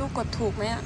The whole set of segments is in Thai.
ลูกกดถูกไหมอะ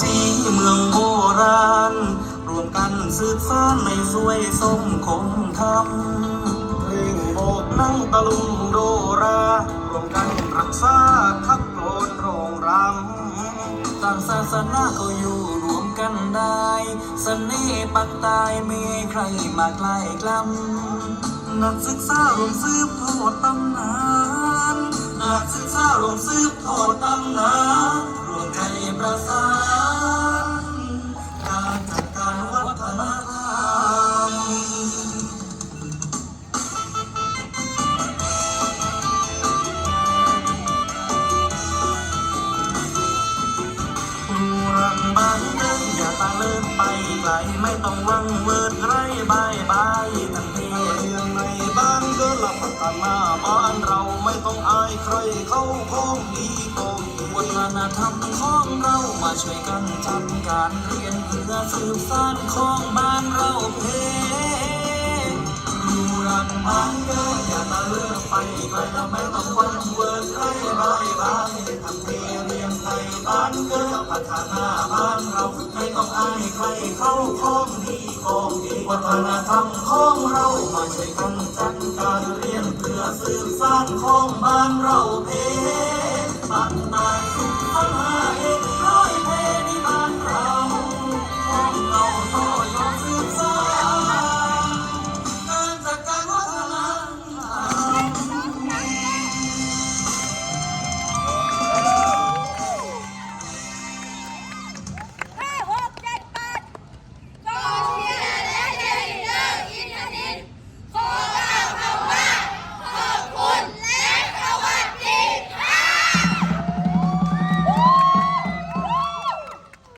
สีเมืองโบราณ รวมกันสืบสานในสวยสมคงธรรมเพลงโบกนั่งตะลุงโดรา รวมกันรักษาทักโกนโรงรำต่างศาสนาก็อยู่รวมกันได้เสน่ห์ปักตายไม่ให้ใครมาใกล้กล้ำนักศึกษารวมสืบทอดตำนานนักศึกษารวมสืบทอดตำนาน ใจประสานการจัดการวัฒนธรรมรังบางเดินอย่าตาเลินไปไกลไม่ต้องวังเวิร์ดไรบายบายทั้งเพเรื่องในบ้านเดินหลับกันมาบ้านเราไม่ต้องอายใครเข้าข้องดีกวัฒ นธรรมของเรามาช่วยกันจัดการเรียนเพื่อสืบสานของบ้านเราเพอยู่รังบางเดินอย่าตาเลินไปไกลไม่ต้องวังเวิร์ดไรบายบายทั้งเพเรียนในบ้านเกิดพัฒนาบ้านเราไม่ต้องอายใครเข้าข้องดีของดีวัฒนธรรมของเรามาช่วยกันจัดการเรียนเพื่อสืบสานของบ้านเราเพ ปัตตาสุขภาพ